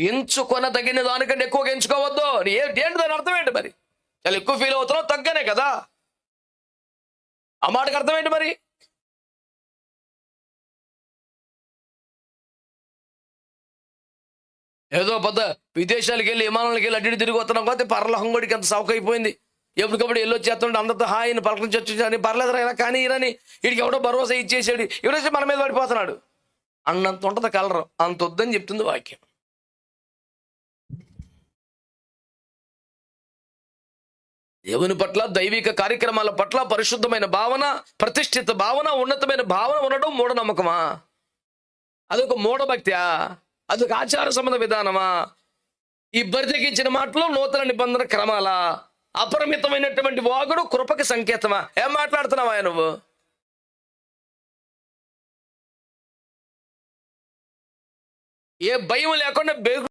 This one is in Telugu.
ఎంచుకొనదగిన దానికంటే ఎక్కువగా ఎంచుకోవద్దు. నీ ఏంటి దాని అర్థం ఏంటి మరి? చాలా ఎక్కువ ఫీల్ అవుతున్నావు తగ్గనే కదా? ఆ మాటకు అర్థం ఏంటి మరి? ఏదో పెద్ద విదేశాలకు వెళ్ళి విమానాలకు వెళ్ళి అడ్డు తిరిగి వస్తున్నాం కాబట్టి పర్లోహం కూడా ఎంత సౌకైపోయింది. ఎప్పటికప్పుడు వెళ్ళి వచ్చేస్తుంటే అందరితో హాయిని పలకరించి వచ్చి పర్లేదు రా కానీ ఇరని వీడికి ఎవడో భరోసా ఇచ్చేసాడు. ఇవిడేసి మన మీద పడిపోతున్నాడు. అన్నంత ఉంటుంది కలరు అంత వద్దని చెప్తుంది వాక్యం. దేవుని పట్ల దైవిక కార్యక్రమాల పట్ల పరిశుద్ధమైన భావన ప్రతిష్ఠిత భావన ఉన్నతమైన భావన ఉండడం మూఢనమ్మకమా? అదొక మూఢభక్త్యా? అదొక ఆచార సంబంధ విధానమా? ఈ బరితెగించిన మాటలో నూతన నిబంధన క్రమాల? అపరిమితమైనటువంటి వాగుడు కృపకి సంకేతమా? ఏం మాట్లాడుతున్నావా నువ్వు? ఏ భయం లేకుండా బెగు